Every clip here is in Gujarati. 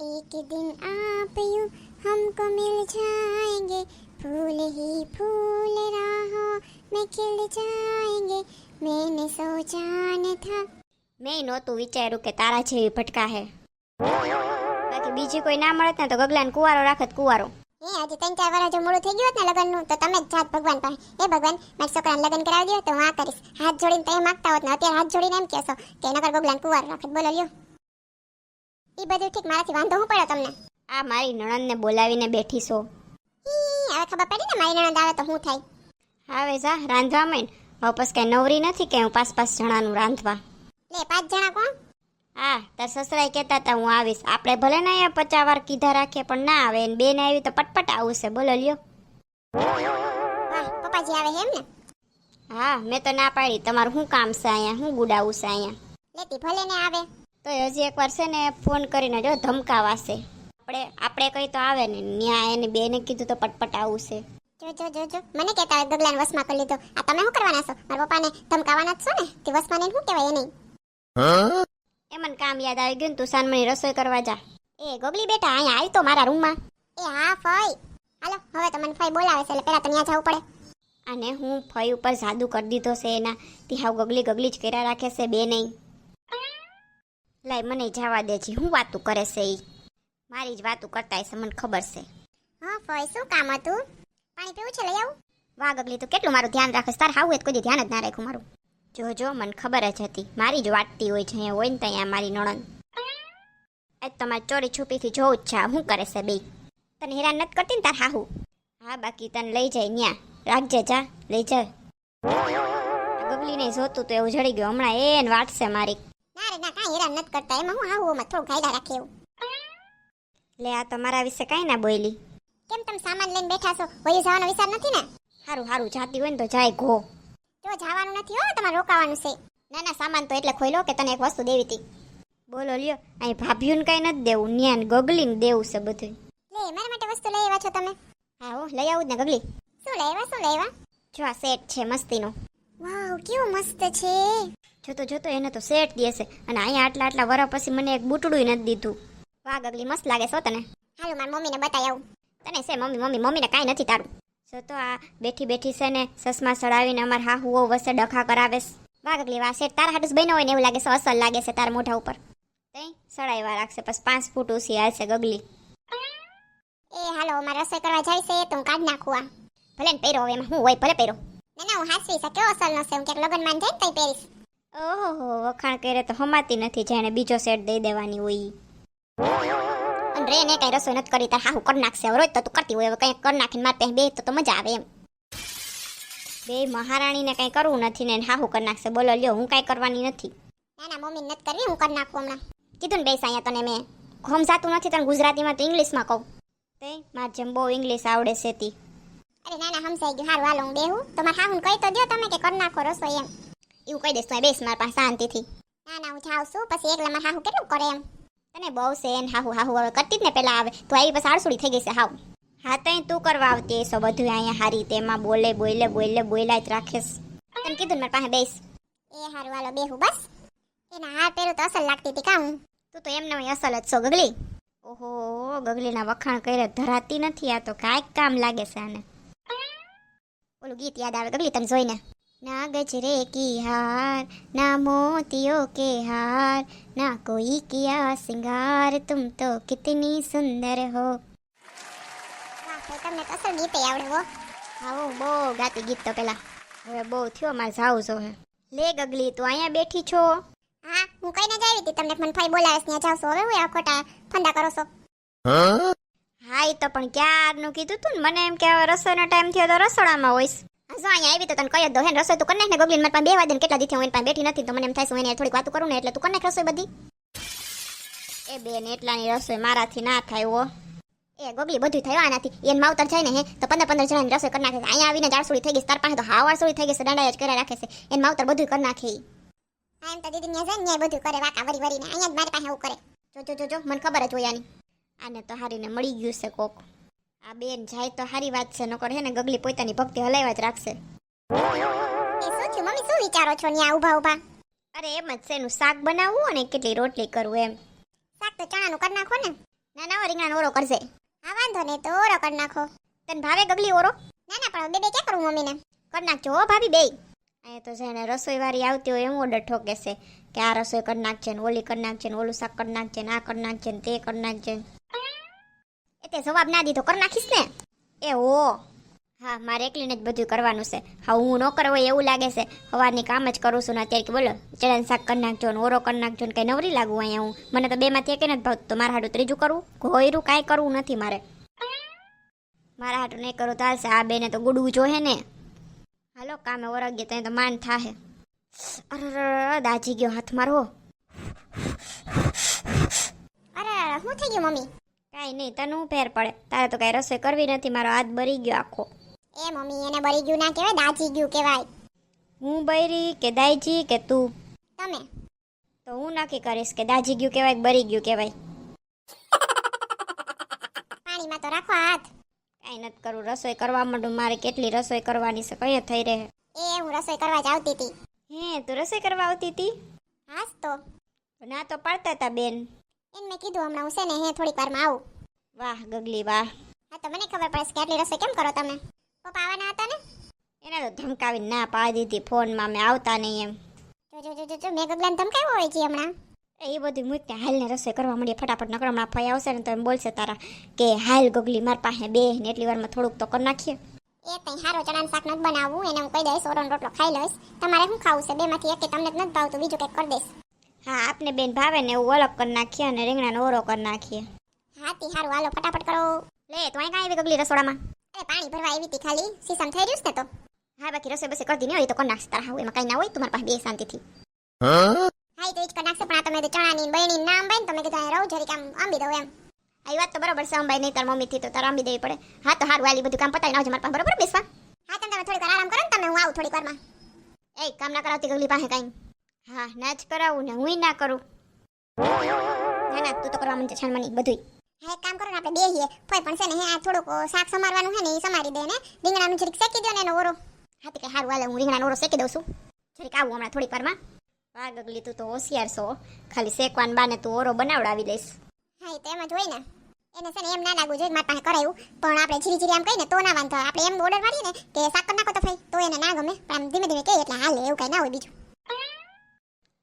एक दिन आप यूं हमको मिल जाएंगे फूल ही फूल राहों में खिल जाएंगे मैंने सोचा न था મેં નહોતું વિચાર્યું કે તારા જેવી ભટકા હે બાકી બીજી કોઈ ના મળત ને તો ગગલાને કુવારો રાખત કુવારો એ હજી ત્રણ ચાર વર્ષ જો મોડું થઈ ગયું હોત ને લગ્નનું તો તમે જ જાત ભગવાન પાસે એ ભગવાન મારા છોકરાને લગ્ન કરાવી દો તો હું આ કરીશ હાથ જોડીને તમે માગતા હોત ને અત્યારે હાથ જોડીને એમ કહેશો કે નકર ગોગલાને કુવાર રાખત બોલો લ્યો એ બધું ઠીક મારાથી વાંધો હું પડ્યો તમને? આ મારી નણંદને બોલાવીને બેઠી છો ઈ, હવે ખબર પડી ને મારી નણંદ આવે તો હું થાય? હવે જા રાંધવા મેં વાપસ કઈ નવરી નથી કે હું પાસ પાંચ જણાનું રાંધવા? લે પાંચ જણા કોણ? હા તાર સસરાએ કહેતા હતા હું આવીશ. આપણે ભલે ના અહીંયા પચાસ વાર કીધા રાખીએ પણ ના આવે. ને બેન આવી તો પટપટ આવશે બોલો લ્યો. વાહ પપ્પાજી આવે છે એમ ને હા મેં તો ના પાડી. તમારું શું કામ છે અહીંયા? શું ગુડાવું છે અહીંયા? લેતી ભલે ને આવે. તો હજી એકવાર છે ને ફોન કરીને જો ધમકાવાશે. આપણે આપણે કઈ તો આવે ને ન્યા એને બેને કીધું તો પટપટ આવું છે. જો જો જો જો મને કહેતા હોય ગગલાને વસમાં કરી લીધો. આ તમે શું કરવાના છો? મારા પપ્પાને ધમકાવાના જ છો ને? તે વસમાં ને શું કહેવાય એ નહીં એ મને કામ યાદ આવી ગયું તું સાનમણી રસોઈ કરવા જા. એ ગોગલી બેટા અહીંયા આવી તો મારા રૂમમાં. એ હા ફઈ. હાલો હવે તો મને ફઈ બોલાવે છે એટલે પેલા તો ત્યાં જવું પડે. અને હું ફઈ ઉપર જાદુ કરી દીધો છે એના. તે હાવ ગગલી ગગલી જ કર્યા રાખે છે બે નહીં લાય મને જવા દે છે. હું વાતું કરે છે ઈ? મારી જ વાતું કરતા હશે મને ખબર છે. હા ફોય શું કામ હતું? પાણી પીવું છે લઈ આવું? વાહ ગગલી તો કેટલું મારું ધ્યાન રાખે તાર હાવું હોય કોઈ ધ્યાન જ ના રાખ્યું મારું? જો જો મને ખબર જ હતી. મારી જ વાટતી હોય છે અહીંયા હોય ને ત્યાં મારી નણંદ. એ તમારે ચોરી છુપીથી જોવું જ છે. શું કરે છે બે તને હેરાન નથી કરતી ને તાર હાહુ? હા બાકી તને લઈ જાય ન્યા. રાખજે જા લઈ જા. ગગલીને જોતું તો એવું જડી ગયું. હમણાં એને વાટશે મારી. કાંઈ હેરાન નથી કરતા. એમાં હું આવું થોડું ગાયડા રાખે એવું. લે આ તમારા મારા વિશે કાંઈ ના બોલી કેમ તમે સામાન લઈને બેઠા છો? વયું જવાનો વિચાર નથી ને? સારું હારું જાતી હોય ને તો જાય ઘો. જો જવાનું નથી હો તમારે રોકાવાનું છે. ના ના સામાન તો એટલે ખોઈ લો કે તને એક વસ્તુ દેવી હતી બોલો લ્યો અહીં ભાભીઓને કાંઈ નથી દેવું ન્યાન ગગલીને દેવું છે બધું લે મારા માટે વસ્તુ લઈ આવ્યા છો તમે. હા હો લઈ આવું જ ને ગગલી. શું લઈ આવ્યા શું લઈ આવ્યા? જો આ સેટ છે મસ્તીનો. વાવ કેવું મસ્ત છે. જોતો જોતો એને તો સેટ દેશે અને અહીંયા આટલા આટલા વરા પછી મને એક બૂટડું નથી દીધું. વાહ ગગલી મસ્ત લાગે છો તને. હાલો મારી મમ્મીને બતાવી આવું. તને છે મમ્મી? મમ્મી મમ્મીને કાંઈ નથી તારું. જો તો આ બેઠી બેઠી છે ને સસમા સડાવીને અમાર હાહુ વહુ વસે ડખા કરાવે છે. વાહ ગગલી વાહ સેટ તારા હાટુસ બન્યો હોય ને એવું લાગે છે અસલ લાગે છે તારા મોઢા ઉપર. તઈ સડાઈવા રાખશે પછી પાંચ ફૂટ ઉસી હાલશે ગગલી. એ હાલો મારે રસોઈ કરવા જાય છે તો હું કાઢ નાખું આ. ભલે ને પહેરો હવે એમાં હું હોય ભલે પહેરો. ના ના હું હાસવી છે કેવો અસલ નો છે? હું ક્યાંક લગ્નમાં જાય ને તઈ પહેરીશ. ઓહો વખાણ કરે તો હમાતી નથી જેને બીજો સેટ દઈ દેવાની હોય. અને રે ને કઈ રસોઈ નથી કરી તાર હાહુ કરી નાખશે. રોજ તો તું કરતી હોય હવે કઈ કરી નાખીને મારે બે તો તો મજા આવે એમ. બે મહારાણીને કઈ કરવું નથી ને હાહુ કરી નાખશે. બોલો લ્યો હું કઈ કરવાની નથી. ના ના મમ્મી નથી કરવી હું કરી નાખું હમણાં. કીધું ને બેસ અહીંયા તને મેં. સમજાતું નથી તને ગુજરાતીમાં તો ઇંગ્લિશમાં કહું. તે મારે જેમ બહુ ઇંગ્લિશ આવડે છે તી અરે ના ના સમજાઈ ગયું. હારું હાલો હું બેહું. તમારે મારા હાહુને કહી તો દો તમે કે કરી નાખો રસોઈ એમ. એવું કહી દઈશ, તું બેસ, મારા પાસે શાંતિથી. ના ના, હું જાઉં છું. પછી એકલા મારા હાહુ કેટલું કરે એમ? તને બહુ છે ને હાહુ હાહુ હવે કરતી જ ને પેલા આવે. તો આવી પાસે આળસુડી થઈ ગઈ છે, હાવ. હા તો તું કરવા આવતી હશો બધું અહીંયા હારી તેમાં બોલે બોલે બોલે, બોલાય જ રાખીશ. તને કીધું મારી પાસે બેસ. એ હારું, હાલો, બેહું, બસ. એના હાર પહેરું તો અસલ લાગતી હતી, કાં તું તો એમને અસલ જ છો, ગગલી. ઓહો, ગગલીના વખાણ કરે ધરાતી નથી, આ તો કાંઈક કામ લાગે છે આને. ઓલું ગીત યાદ આવે, ગગલી, તને જોઈને? ના ગજરે કી હાર ના મોતિયો કે હાર ના કોઈ કિયા સિંગાર તુમ તો કિતની સુંદર હો. તમને કસર ગીતે આવડે હો. હા બહુ ગાતી ગીત તો પેલા. હવે બહુ થયો મારે જાવું છો હે લે ગગલી તું અહીંયા બેઠી છો? હા હું કઈને જ આવી હતી. તમને મને ફાઈ બોલાવે છે ત્યાં જાવ છો. હવે હું આ ખોટા ફંદા કરો છો. હા એ તો પણ ક્યારનું કીધું તું ને? મને એમ કે હવે રસોઈનો ટાઈમ થયો તો રસોડામાં હોઈશ. હા જો અહીંયા આવી તો તને કહી દો હેન રસોઈ તું કરી નાખ ને ગોગલીન મારી પાસે બે વાગે કેટલા દીથી હું એની પાસે બેઠી નથી તો મને એમ થાય છે હું એને થોડીક વાતો કરું ને એટલે તું કરી નાખ રસોઈ બધી. એ બેન એટલાની રસોઈ મારાથી ના થાય હો. એ ગોગલી બધું થયું આનાથી. એન માવતર જાય ને હે તો પંદર પંદર જણાની રસોઈ કરી નાખે છે. અહીંયા આવીને જાડસોડી થઈ ગઈ તાર પાસે તો હાવાળસોડી થઈ ગઈ છે. દંડાય જ કર્યા રાખે છે. એન માવતર બધું કરી નાખે. એમ તો દીદી ત્યાં જાય ને બધું કરે વાકા વરી વરીને. અહીંયા જ મારી પાસે આવું કરે. જો જો જો મને ખબર જ હોય આની. આને તો હારીને મળી ગયું છે કોક. આ બેન જાય તો હારી વાત છે નકર હે ને ગગલી પોતાની ભક્તિ હલાવ્યા જ રાખશે. એ શું થયું? મમ્મી શું વિચારો છો ન્યા ઊભા ઊભા? અરે એમ જ છે એનું શાક બનાવવું અને કેટલી રોટલી કરવું એમ. શાક તો ચણાનું કરી નાખો ને. ના ના રીંગણાનો ઓરો કરશે હા વાંધો નહીં તો ઓરો કરી નાખો. તને ભાવે ગગલી ઓરો ના ના પણ બે બે ક્યાં કરું મમ્મીને? કરી નાખજો હો ભાભી બે અહીંયા તો જેને રસોઈ વાળી આવતી હોય એમ ઓર્ડર ઠોકે છે કે આ રસોઈ કરી નાખજે ને ઓલી કરી નાખજે ને ઓલું શાક કરી નાખજે ને આ કરી નાખજે ને તે કરી નાખજે એ તે જવાબ ના દીધો, કરી નાખીશ ને? એ હો. હા, મારે એકલીને જ બધું કરવાનું છે. હા, હું ન કરવો એવું લાગે છે. સવારની કામ જ કરું છું ને અત્યારે કે બોલો, ચણાનું શાક કરી નાખજો ને ઓરો કરી નાખજો ને કંઈ નવરી લાગુ અહીંયા હું. મને તો બેમાંથી એક નથી ભાવતું. મારા હાડું ત્રીજું કરવું ઘોયરું કાંઈ કરવું નથી મારે. મારા હાટું નહીં કરું તો હાલશે. આ બેને તો ગુડવું જોઈએ ને. હાલો, કામે ઓરગીએ ત્યાં તો માન થાહે. અરે દાજી ગયો હાથ મારો. અરે શું થઈ ગયું, મમ્મી? કાંઈ નહીં તને હું ફેર પડે. તારે તો કાંઈ રસોઈ કરવી નથી મારો હાથ બરી ગયો આખો. એ મમ્મી એને બરી ગયું ના કહેવાય દાજી ગયું કહેવાય. હું બૈરી કે દાઈજી કે તું? તમે? તો હું નક્કી કરીશ કે દાજી ગયું કહેવાય કે બરી ગયું કહેવાય. પાણીમાં તો રાખો હાથ. કાંઈ નથી કરું રસોઈ કરવા માંડું. મારે કેટલી રસોઈ કરવાની છે કઈ થઈ રહે? એ હું રસોઈ કરવા જ આવતી હતી. હે તું રસોઈ કરવા આવતી હતી? હાસ તો. ના તો પાડતા હતા બેન. એને મેં કીધું હમણાં હું છે ને હે થોડીક વારમાં આવું. વાહ ગગલી વાહ. હા તો મને ખબર પડે કે આટલી રસોઈ કેમ કરો તમે? પપ્પા આવવાના હતા ને? એને તો ધમકાવી ના પાડી દીધી ફોનમાં મેં આવતા નહીં એમ. જો જો જો જો મેં ગગલાને ધમકાવ્યો હોય છે હમણાં. એ બધું મૂકતે હાલને રસોઈ કરવા માંડીએ ફટાફટ નકર હમણાં ફઈ આવશે ને તો એમ બોલશે તારા કે હાલ ગગલી માર પાસે બે ને એટલી વારમાં થોડુંક તો કરી નાખીએ. એ કંઈ સારો ચણાનું શાક નથી બનાવવું એને હું કહી દઈશ ઓરોનો રોટલો ખાઈ લઈશ. તમારે શું ખાવું છે? બેમાંથી એક તમને જ નથી ભાવતું બીજું કંઈક કરી દઈશ. હા આપને બેન ભાવે ને એવું અલગ કરી નાખીએ અને રીંગણાનો ઓરો કરી નાખીએ. હાથી સારું હાલો ફટાફટ કરો. લે તો અહીં કાંઈ આવી ગગલી રસોડામાં. અરે પાણી ભરવા આવી હતી ખાલી. સીસમ થઈ રહ્યું છે ને તો? હા બાકી રસોઈ બસોઈ કરતી નહીં હોય તો કરી નાખશે. તારા હાવ એમાં કાંઈ ના હોય તમારા પાસે બે શાંતિથી. હા તો જ કરી નાખશે પણ આ તમે તો ચણાની બહેની નામ બહેન તમે કીધું રહું જરીક આમ આંબી દઉં એમ. આ વાત તો બરાબર છે અંબાઈ નહીં તાર મમ્મીથી તો તારા આંબી દેવી પડે. હા તો હારું વાલી બધું કામ પતાવી નાખજો મારા પાસે બરાબર બેસવા. હા તમે થોડીક આરામ કરો ને તમે હું આવું થોડીક વારમાં. એ કામ ના કરાવતી ગગલી પાસે કાંઈ. હા ના જ કરાવું ને હું ના કરું. ના ના, તું તો કરવા માંડે છાણમાની બધુંય. હા, એક કામ કરો ને, આપણે બેહીએ. ફોય પણ છે ને આ થોડુંક શાક સમારવાનું છે ને એ સમારી દે ને. રીંગણાનું જરીક શેકી દો ને, એનો ઓરો. હા, તે હારું હાલે, હું રીંગણાનો ઓરો શેકી દઉં છું. જરીક આવું હમણાં થોડીક વારમાં. વાહ ગગલી તું તો હોશિયાર છો. ખાલી શેકવાન બાને તું ઓરો બનાવડાવી દઈશ હા, એ તો એમ જ હોય ને. એને છે ને, એમ ના લાગવું જોઈએ મારા પાસે કરાયું. પણ આપણે જીરી ઝીરી આમ કહીને તો ના વાંધો આપણે એમ ઓર્ડર મારીએ ને કે શાક નાખો તો ભાઈ તો એને ના ગમે. પણ આમ ધીમે ધીમે કહીએ એટલે હાલે, એવું કઈ ના હોય બીજું.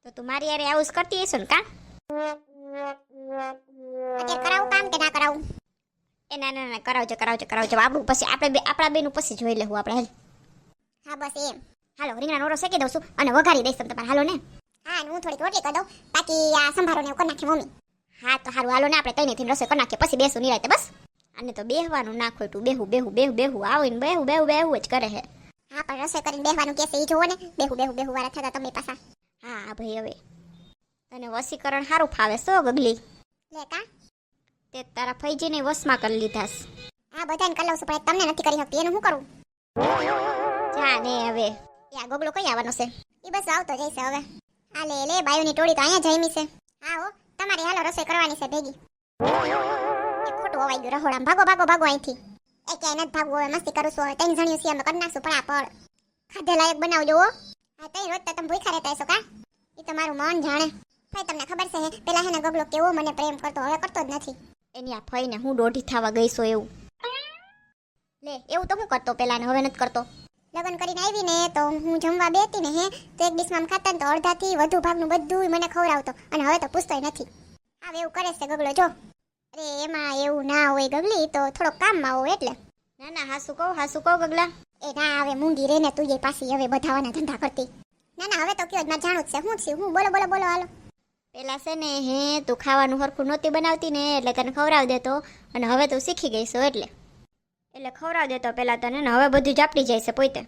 તો તું મારી યારે આવું જ કરતી હશે ને કા? અત્યારે કરાવું કામ કે ના કરાવું? એ ના ના ના કરાવજો કરાવજો કરાવજો. આપણું પછી આપણે બે આપણા બેનું પછી જોઈ લેવું આપણે હાલ. હા બસ એમ. હાલો રીંગણાનો ઓરો શેકી દઉં છું અને વઘારી દઈશ તમે તમારે. હાલો ને. હા હું થોડીક રોટલી કરી દઉં. બાકી આ સંભારો ને કરી નાખી મમ્મી. હા તો હારું હાલો ને આપણે તઈને થઈને રસોઈ કરી નાખીએ. પછી બેસું નિરાતે બસ. અને તો બેહવાનું ના ખોટું. બેહું બેહું બેહું બેહું. આવીને બેહું બેહું બેહું જ કરે હે. હા પણ રસોઈ કરીને બેહવાનું કહેશે એ જોવો ને. બેહું બેહું બેહું વાળા થતા તમે પાછા. હા ભાઈ હવે. તને વસીકરણ સારું ફાવે સો ગગલી. લે કા? તે તારા ફૈજીને વસમાં કરી લીધાસ હા બધાને કરી લઉં છું પણ તમને નથી કરી શકતી. એનું શું કરું? જા ને હવે. એ આ ગોગલો કઈ આવવાનો છે? એ બસ આવતો જઈશે હવે. આ લે લે બાયુની ટોળી તો અહીંયા જઈમી છે. હા હો તમારી હાલો રસોઈ કરવાની છે ભેગી. એ ખોટું હોવાઈ ગયું રહોડામાં ભાગો ભાગો ભાગો અહીંથી. એ ક્યાંય નથી ભાગવું હવે મસ્તી કરું છું. હવે ત્રણ જણિયું છીએ અમે કરી નાખશું પડાપડ ખાધે લાયક બનાવજો હો. હા તઈ રોજ તો તમે ભૂખા રહેતા હશો કા? એ તમારું મન જાણે. ભાઈ તમને ખબર છે હે પેલા હેને ગગલો કેવો મને પ્રેમ કરતો હવે કરતો જ નથી. એની આ ફઈને હું દોઢી થવા ગઈ છું એવું. લે એવું તો હું કરતો પેલા ને હવે નથી કરતો. લગ્ન કરીને આવી ને તો હું જમવા બેતી ને હે તો એક ડીશમાં ખાતા ને તો અડધાથી વધુ ભાગનું બધું મને ખવડાવતો અને હવે તો પૂછતોય નથી. આવે એવું કરે છે ગગલો જો. અરે એમાં એવું ના હોય ગગલી તો થોડોક કામમાં હોય એટલે. ના ના હાસુ કહું હાસુ કહું ગગલા. એ ના હવે મૂંગી રે ને તું એ પાછી હવે બધાવાના ધંધા કરતી. ના ના હવે તો કયો જ મારે જાણું જ છે. હું છું હું બોલો બોલો બોલો હાલો. પેલા છે ને હે તું ખાવાનું હરખું નહોતી બનાવતી ને એટલે તને ખવડાવી દેતો. અને હવે તું શીખી ગઈ છો એટલે. એટલે ખવડાવી દેતો પેલા તને ને હવે બધું જાપડી જાય છે પોતે.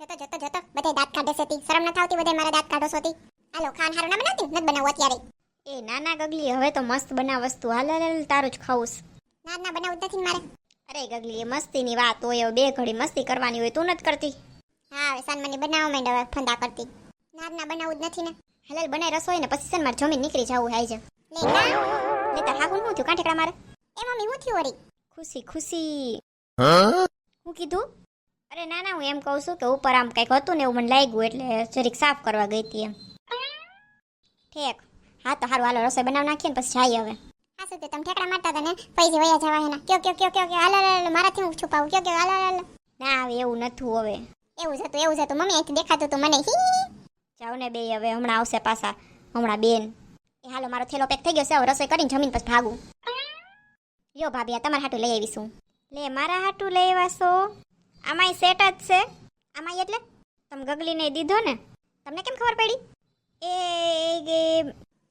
જતો જતો જતો. બધે દાંત કાઢે છે તી. શરમ નથી થાવતી બધે મારા દાંત કાઢો છો તી? હાલો ખાન હારું ના બનાવતી? નથી બનાવું અત્યારે એ નાના ગગલી હવે તો મસ્ત બનાવ વસ્તુ. હાલ હાલ તારું જ ખાવું. ના ના બનાવું નથી મારે. અરે ગગલી એ મસ્તીની વાત હોય બે ઘડી મસ્તી કરવાની હોય તું નથી કરતી? હા હવે સાનમાની બનાવવા માંડ હવે ફંદા કરતી. ના ના બનાવું જ નથી ને. હાલ બનાવી રસોઈ ને પછી છે મારે જમીન નીકળી જવું હાઈ છે લે ના લે તાર હાકું શું થયું કાંઠેકડા મારે? એ મમ્મી હું થયું વળી? ખુશી ખુશી. હું? કીધું? અરે ના ના હું એમ કહું છું કે ઉપર આમ કંઈક હતું ને એવું મને લાગ્યું એટલે જરીક સાફ કરવા ગઈ હતી એમ. ઠેક. હા તો સારું હાલો રસોઈ બનાવી નાખીએ ને પછી જાય હવે. હા શું તમે ઠેકડા મારતા હતા ને? પૈસા વયા જવા એના. કયો કયો કયો કયો કયો? હાલો હાલો, મારાથી હું છુપાવું. કયો કયો? હાલો હાલો, ના આવે એવું નથું હવે. એવું જ હતું એવું જ હતું. મમ્મી અહીંથી દેખાતું હતું મને. હી જાવ ને બે હવે હમણાં આવશે પાછા. હમણાં બેન. એ હાલો મારો થેલો પેક થઈ ગયો છે. હવે રસોઈ કરીને જમીન પછી ભાગું. લ્યો ભાભી આ તમારા હાટું લઈ આવીશું લે મારા હાટું લઈ આવશો? આમાંય સેટ જ છે. આમાંય એટલે? તમે ગગલીને દીધો ને. તમને કેમ ખબર પડી? એ એ-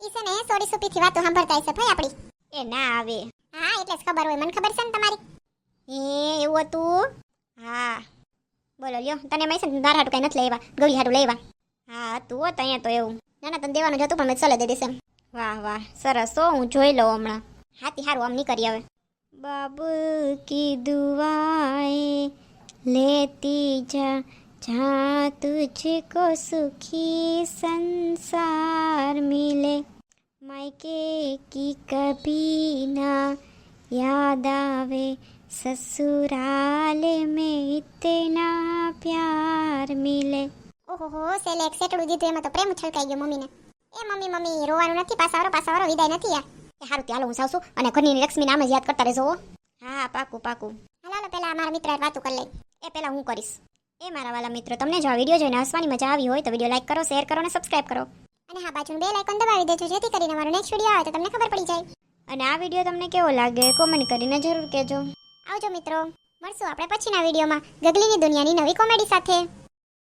છે ને સોરી સુપીથી વાતો સાંભળતા હશે. ભાઈ આપણી એ ના આવે. હા, એટલે જ ખબર હોય. મને ખબર છે ને તમારી. હે એવું હતું? હા. બોલો, લ્યો. તને મેં છે ને તારા હાટું કઈ નથી લેવા. ગળી હાટું લેવા. હા, હતું હોત અહીંયા તો એવું. ના ના, તને દેવાનું જ હતું, પણ મેં ચલે દે દેશે વાહ વાહ. સરસ. હો હું જોઈ લઉં હમણાં. હાથી હારું આમ નીકળી હવે બાબુ કી દુઆએ લેતી જા. જા તુझको સુખી સંસાર મિલે. માયકે કી કભી ના યાદ આવે સસુરાલે મેં ઇતના પ્યાર મિલે ઓહો સેલે એક્સેટડું દીધું એમાં તો પ્રેમ છલકાઈ ગયો મમ્મીને એ મમ્મી મમ્મી રોવાનું નથી પાસાવારો પાસાવારો વિદાય નથી યાર એ હારું ત્યાં હું સાવશું અને ઘરની લક્ષ્મી નામ જ યાદ કરતા રહેજો હા. પાકું પાકું. હાલો હાલો પહેલાં મારા મિત્ર વાતું કરી લઈ. એ પહેલાં હું કરીશ. એ મારા વાલા મિત્રો તમને જો આ વીડિયો જોઈને હસવાની મજા આવી હોય તો વીડિયો લાઇક કરો શેર કરો અને સબસ્ક્રાઈબ કરો. અને હા બાજુનું બેલ આઇકન દબાવી દેજો જેથી કરીને મારો નેક્સ્ટ વીડિયો આવે તો તમને ખબર પડી જાય. અને આ વીડિયો તમને કેવો લાગે કોમેન્ટ કરીને જરૂર કહેજો. આવજો મિત્રો મળશું આપણે પછીના વિડીયોમાં ગગલીની દુનિયાની નવી કોમેડી સાથે.